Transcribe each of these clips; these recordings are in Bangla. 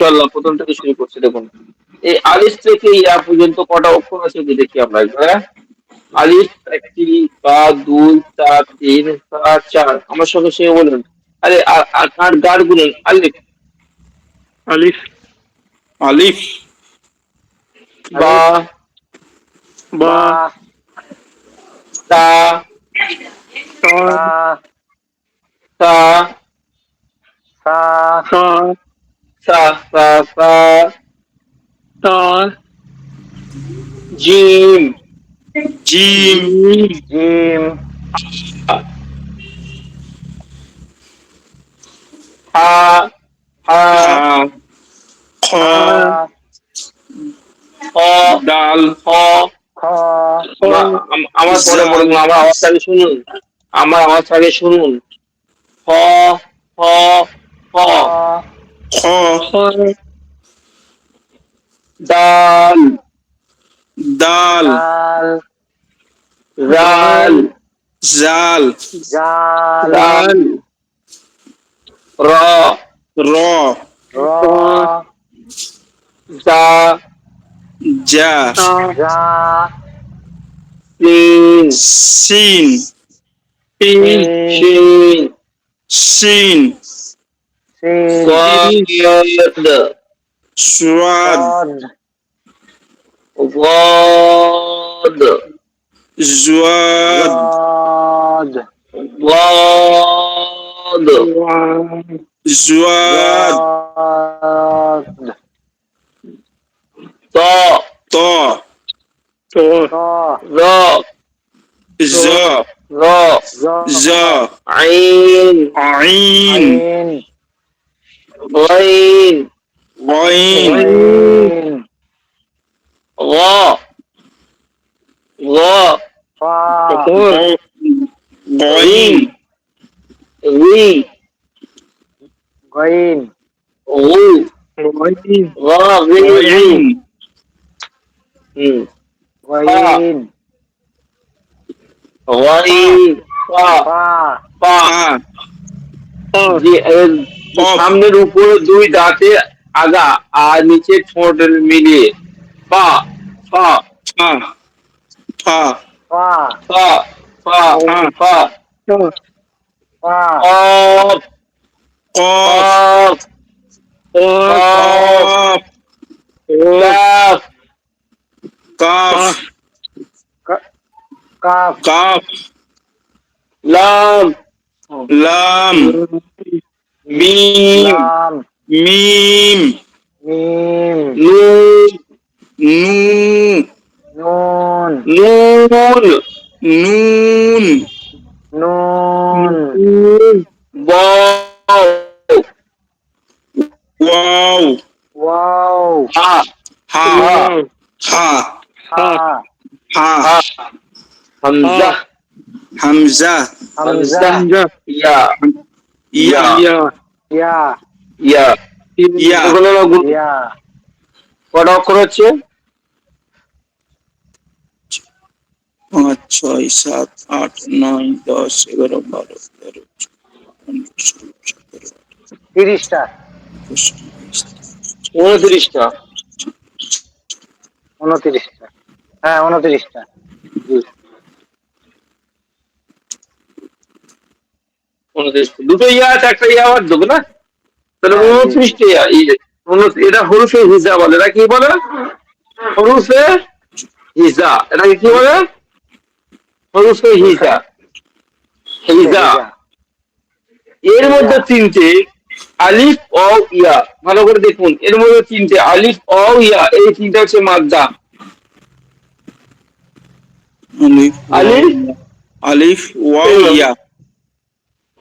ইনশাআল্লাহ প্রথম থেকে শুরু করছি দেখুন। এই আলিফ থেকে ইয়া পর্যন্ত কটা অক্ষর আছে কি দেখি আমরা একবার হ্যাঁ? আলিফ একটি বা দুই চার তিন চার চার আমার সঙ্গে সে বলুন। আরে আর গার গুলেন আলিফ। আলিফ আলিফ বা বা তা তা সা সা সা সা সা তা জিম জিম জিম হা হা খ হ ডাল খ আম- আমার পরে বলুন আমার আওয়াজটাকে শুনুন। আমার আওয়াজটাকে শুনুন। হ হ হ খ ডাল ডাল ডাল রাল জাল জাল রাল র র র জা জা জা সিন সিন সিন সিন সিন صاد صاد ضاد زواد ضاد زواد طاء طاء طاء ذا زا زا زا عين عين Voi. Voi. Go. Go. Fa. Going. We. Going. Go. Going. Go. Going. Going. Going. Going. Fa. Fa. Fa. Fa. The end. तो सामने ऊपर दुई दाते आगा आ नीचे छोट मिलिए पा पा पा पा पा पा पा पा लाम लाम মিম মিম মিম নুন নুন নুন নুন নুন ওয়াও ওয়াও ওয়াও হা হা হা হা হা হামজা হামজা হামজা ইয়া ইয়া యా యా యా యా কত হচ্ছে পাঁচ ছয় সাত আট নয় দশ এগারো বারো তেরো তিরিশটা। উনত্রিশটা। উনত্রিশটা। হ্যাঁ উনত্রিশটা। দুটো ইয়া আছে একটা ইয়া আবার দেবো না? তাহলে উনত্রিশটা ইয়া এই যে, উনত্রিশ- এটা হরুফে হিজা বলে এটা কি বলে? হরুফে হিজা এটাকে কি বলে? হরুফে হিজা। হিজা। এর মধ্যে তিনটে আলিফ অ ইয়া। ভালো করে দেখুন এর মধ্যে তিনটে আলিফ অ ইয়া এই তিনটা হচ্ছে মাদ্দা। আলিফ আলিফ? আলিফ ওয়াও ইয়া।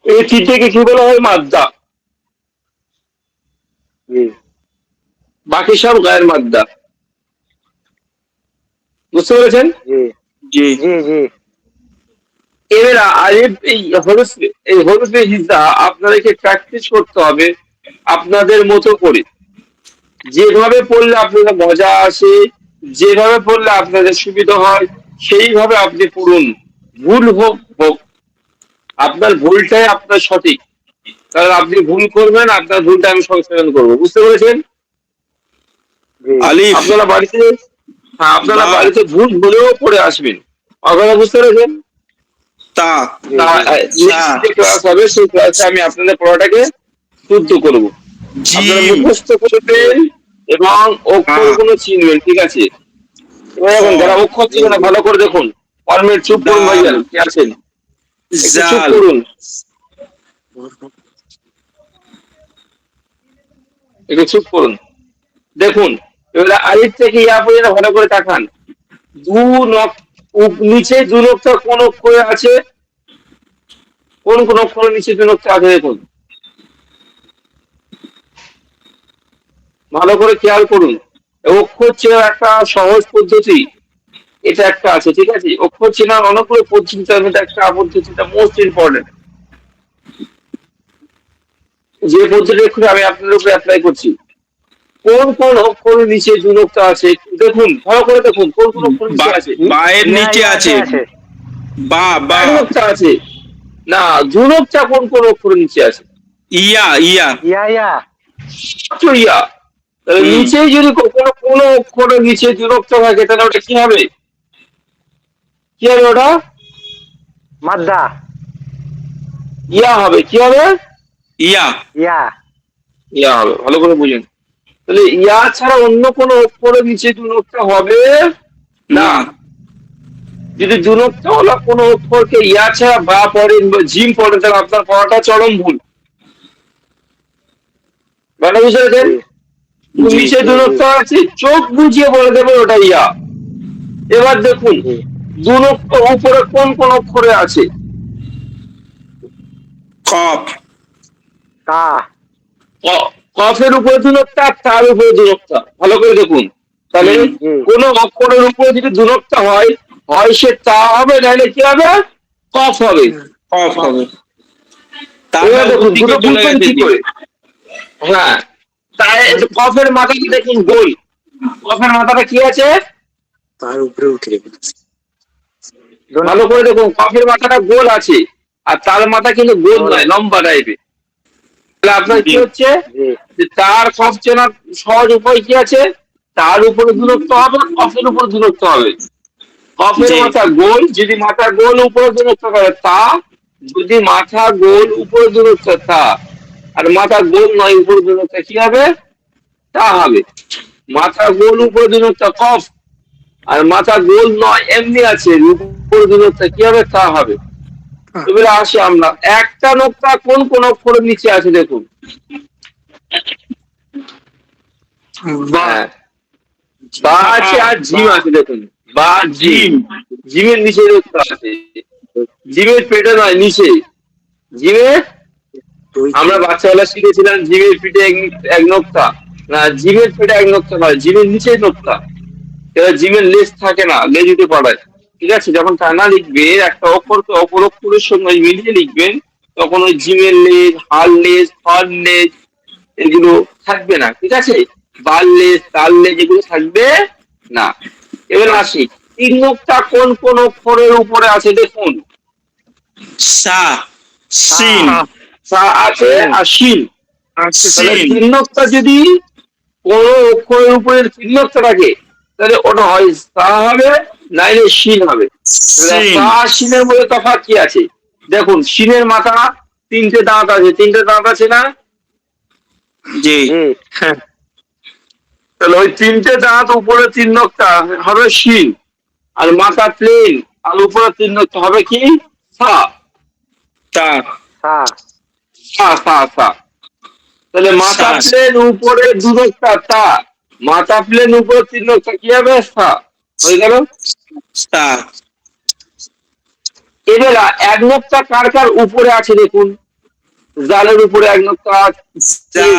এই তিনটেকে কি বলা হয়? মাদ্দা। বাকি সব গায়ের মাদ্দা। বুঝতে পেরেছেন? জি। জি। এবার এই হরুফ এই হরুফে হিজা আপনাদেরকে প্র্যাকটিস করতে হবে আপনাদের মতো করে। যেভাবে পড়লে আপনাদের মজা আসে যেভাবে পড়লে আপনাদের সুবিধা হয় সেইভাবে আপনি পড়ুন। ভুল হোক হোক আপনার ভুলটাই আপনার সঠিক। কারণ আপনি ভুল করবেন আপনার ভুলটা আমি সংশোধন করব। বুঝতে পেরেছেন? জি। আপনারা বাড়িতে হ্যাঁ আপনারা বাড়িতে ভুল ভুলেও পড়ে আসবেন। আপনারা বুঝতে পেরেছেন? তা। ক্লাস হবে সেই ক্লাসে আমি আপনাদের পড়াটাকে শুদ্ধ করব। আপনারা মুখস্থ করবেন এবং অক্ষরগুলো চিনবেন ঠিক আছে? এবার এখন যারা অক্ষর চিনে না ভালো করে দেখুন। ওয়ান চুপ করুন। ভাইজান কি আছেন? জাল। একটু চুপ করুন। দেখুন এবারে আলিফ থেকে ইয়া পর্যন্ত ভালো করে তাকান। দু নক নিচে দু নকটা কোন অক্ষরে আছে? কোন কোন অক্ষরের নিচে দু নকটা আছে দেখুন। ভালো করে খেয়াল করুন। অক্ষর চেনার একটা সহজ পদ্ধতি। এটা একটা আছে ঠিক আছে? অক্ষর চেনার অনেকগুলো পদ্ধতি তার মধ্যে একটা পদ্ধতিটা মোস্ট ইম্পর্টেন্ট যে পদ্ধতি এখন আমি আপনাদের উপরে অ্যাপ্লাই করছি। কোন কোন অক্ষরের নিচে দুনকটা আছে? দেখুন ভালো করে দেখুন কোন কোন অক্ষর নিচে আছে? বায়ের নিচে আছে। বা বা। আছে। না দুনকটা কোন কোন অক্ষরের নিচে আছে? ইয়া ইয়া। ইয়া ইয়া। ইয়া। তাহলে নিচে যদি কখনো কোনো অক্ষরের নিচে দুনকটা থাকে তাহলে ওটা কি হবে? কি হবে ওটা? মাদ্দা। ইয়া হবে কি হবে? ইয়া। ইয়া। ইয়া হবে ভালো করে বুঝুন। তাহলে ইয়া ছাড়া অন্য কোনো অক্ষরের নিচে দুনকটা হবে? না। যদি দুনকটা হলো কোনো অক্ষরকে ইয়া ছাড়া বা পড়েন বা জিম পড়েন তাহলে আপনার পড়াটা চরম ভুল। মানে বুঝতে পেরেছেন? নিচে দুনকটা আছে চোখ বুঝিয়ে বলে দেবে ওটা ইয়া। এবার দেখুন দুনকটা উপরে কোন কোন অক্ষরে আছে? কফ কা। কফের উপরে দুনকটা তার উপরে দুনকটা ভালো করে দেখুন। তাহলে কোন অক্ষরের উপরে যদি দুনকটা হয় হয় সে তা হবে নাহলে কি হবে? কফ হবে। কফ হবে। করে? হ্যাঁ। তাই কফের মাথাটা দেখুন গোল কফের মাথাটা কি আছে? তার উপরে উঠে ভালো করে দেখুন কফের মাথাটা গোল আছে আর তার মাথা কিন্তু গোল নয় লম্বা টাইপের তাহলে আপনার কি হচ্ছে? যে তার কফ চেনার সহজ উপায় কি আছে? তার উপরে দূরত্ব হবে কফের উপর দূরত্ব হবে। কফের মাথা গোল যদি মাথা গোল উপরে দূরত্ব করে তা যদি মাথা গোল উপরে দূরত্ব তা। আর মাথা গোল নয় উপরে দূরত্ব কি হবে? তা হবে। মাথা গোল উপরে দূরত্ব কফ। আর মাথা গোল নয় এমনি আছে উপরে দূরত্ব কি হবে তা হবে? এবারে আসি আমরা। একটা নোকটা কোন কোন অক্ষরের নিচে আছে দেখুন? হ্যাঁ। বা আছে আর জিম আছে দেখুন। বা জিম। জিমের নিচে নোকটা আছে। জিমের পেটে নয় নিচে। জিমের আমরা বাচ্চাবেলা শিখেছিলাম জিমের পিঠে এক- নোকটা না জিমের পেটে এক নোকটা নয় জিমের নিচে নোকটা এবার জিমের লেজ থাকে না লেজ উঠে পড়ায় ঠিক আছে? যখন টানা লিখবে একটা অক্ষরকে অপর অক্ষরের সঙ্গে মিলিয়ে লিখবেন তখন ওই জিমের লেজ হাল লেজ ফার লেজ এগুলো থাকবে না। ঠিক আছে? বাল লেজ তাল লেজ এগুলো থাকবে না। এবার আসি। তিন নোকটা কোন কোন অক্ষরের উপরে আছে দেখুন। সা সিন। সা আছে আর শিল সিন। তিন নোকটা যদি কোন অক্ষরের উপরে তিন নোকটা থাকে তাহলে ওটা হয় সা হবে নাইলে শিল হবে। তাহলে সা শিলের মধ্যে তফাৎ কি আছে? দেখুন শিলের মাথা তিনটে দাঁত আছে। তিনটে দাঁত আছে না? জি। জি তাহলে ওই তিনটে দাঁত উপরে তিন নকটা হবে শিল আর মাথা প্লেন আর উপরে তিন নকটা হবে কি? সা তা। সা সা সা সা তাহলে মাথা। প্লেন উপরে দু নকটা তা। মাথা প্লেন উপর নকটা কি হবে সা হয়ে গেল? এবার এক নকটা কার কার উপরে আছে দেখুন? জালের উপরে এক নকটা আছে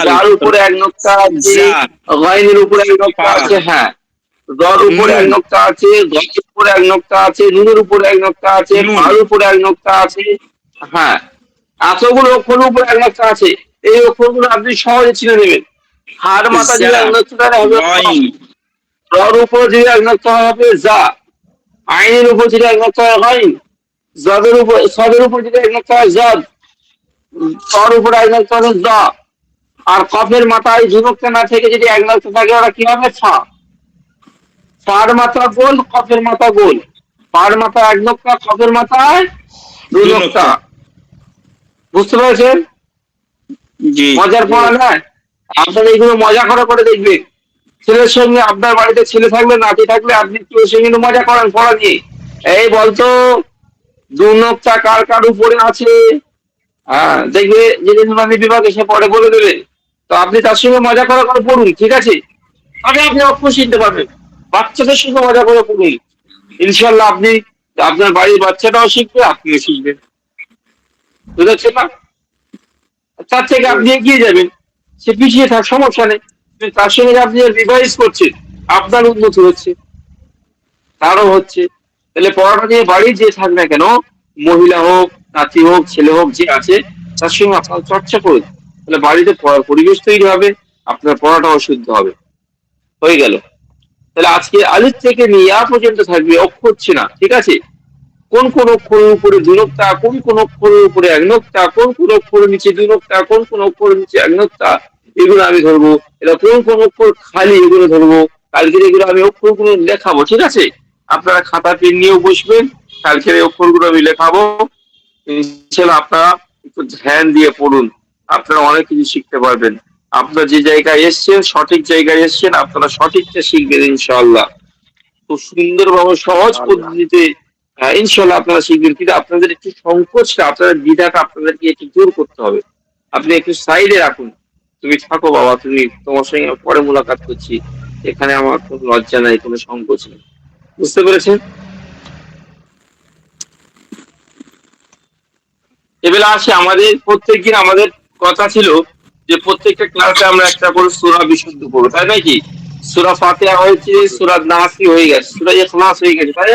জাল উপরে এক নকটা আছে গাইনের উপরে এক নকটা আছে হ্যাঁ। দর উপরে এক। নকটা আছে গমের উপরে এক নকটা আছে নুনের উপরে এক নকটা আছে। পার উপরে এক নকটা আছে হ্যাঁ। এতগুলো অক্ষরের উপরে এক নকটা আছে। এই অক্ষরগুলো আপনি সহজে চিনে নেবেন। হার মাথা এক নকটা হবে রর উপর যদি নকটা হবে যা। আইনের উপর যদি নকটা হয় জদের উপর সদের উপর যদি নকটা হয় জদ তর উপর নকটা হবে যা। আর কফের মাথায় ঝুনুকটা না থেকে যদি নকটা থাকে ওরা কি হবে ফা ফার মাথা গোল কফের মাথা গোল। পার মাথা এক নকটা কফের মাথায় দু দু বুঝতে পেরেছেন? মজার পড়া নয়? আপনারা এইগুলো মজা করে করে দেখবেন ছেলের সঙ্গে আপনার বাড়িতে ছেলে থাকলে, নাতি থাকলে, আপনি ওর সঙ্গে মজা করেন পড়া নিয়ে। এই বলতো, দু নকটা কার কার উপরে আছে? হ্যাঁ দেখবে যেদিন আমি বিভাগে সে পরে বলে দেবে। তো আপনি তার সঙ্গে মজা করে করে পড়ুন, ঠিক আছে? তাহলে আপনি অক্ষর শিখতে পারবেন। বাচ্চাদের সঙ্গে মজা করে পড়ুন। ইনশাল্লাহ আপনি আপনার বাড়ির বাচ্চাটাও শিখবে, আপনিও শিখবেন। বুঝতে না? তার থেকে আপনি এগিয়ে যাবেন। সে পিছিয়ে থাক, সমস্যা নেই। তার সঙ্গে আপনি রিভাইজ করছেন, আপনার উন্নতি হচ্ছে। তারও হচ্ছে। তাহলে পড়াটা নিয়ে বাড়ির যে থাক না কেন, মহিলা হোক, নাতি হোক, ছেলে হোক, যে আছে, তার সঙ্গে আপনার চর্চা করুন। তাহলে বাড়িতে পড়ার পরিবেশ তৈরি হবে, আপনার পড়াটাও শুদ্ধ হবে। হয়ে গেল। তাহলে আজকে আলিফ থেকে নিয়া পর্যন্ত থাকবে, অক্ষর না ঠিক আছে? কোন কোন অক্ষরের উপরে দুই নোক্তা কোন কোন অক্ষরের উপরে এক নোক্তা কোন কোন অক্ষরের নিচে দুই নোক্তা কোন কোন অক্ষরের নিচে এক নোক্তা এগুলো আমি ধরবো। এটা কোন কোন অক্ষর খালি এগুলো ধরবো। কালকের এগুলো আমি অক্ষরগুলো লেখাবো ঠিক আছে? আপনারা খাতা পেন নিয়েও বসবেন। কালকের এই অক্ষরগুলো আমি লেখাবো। ইনশাল্লাহ আপনারা একটু ধ্যান দিয়ে পড়ুন। আপনারা অনেক কিছু শিখতে পারবেন। আপনারা যে জায়গায় এসছেন সঠিক জায়গায় এসছেন আপনারা সঠিকটা শিখবেন ইনশাআল্লাহ। খুব সুন্দরভাবে সহজ পদ্ধতিতে ইনশাল্লাহ আপনারা শিখবেন কিন্তু আপনাদের একটু সংকোচটা, আপনাদের দ্বিধাটা আপনাদেরকে একটু দূর করতে হবে। আপনি একটু সাইডে রাখুন। তুমি থাকো বাবা, তুমি তোমার সঙ্গে পরে মোলাকাত করছি। এখানে আমার কোনো লজ্জা নাই, কোনো সংকোচ নেই। বুঝতে পেরেছেন? এবেলা আসে, আমাদের প্রত্যেকদিন আমাদের কথা ছিল যে প্রত্যেকটা ক্লাসে আমরা একটা করে সুরা বিশুদ্ধ করব তাই নাকি? সুরা ফাতিহা হয়েছে, সুরা নাসি হয়ে গেছে, সুরা ইখলাস হয়ে গেছে, তাই?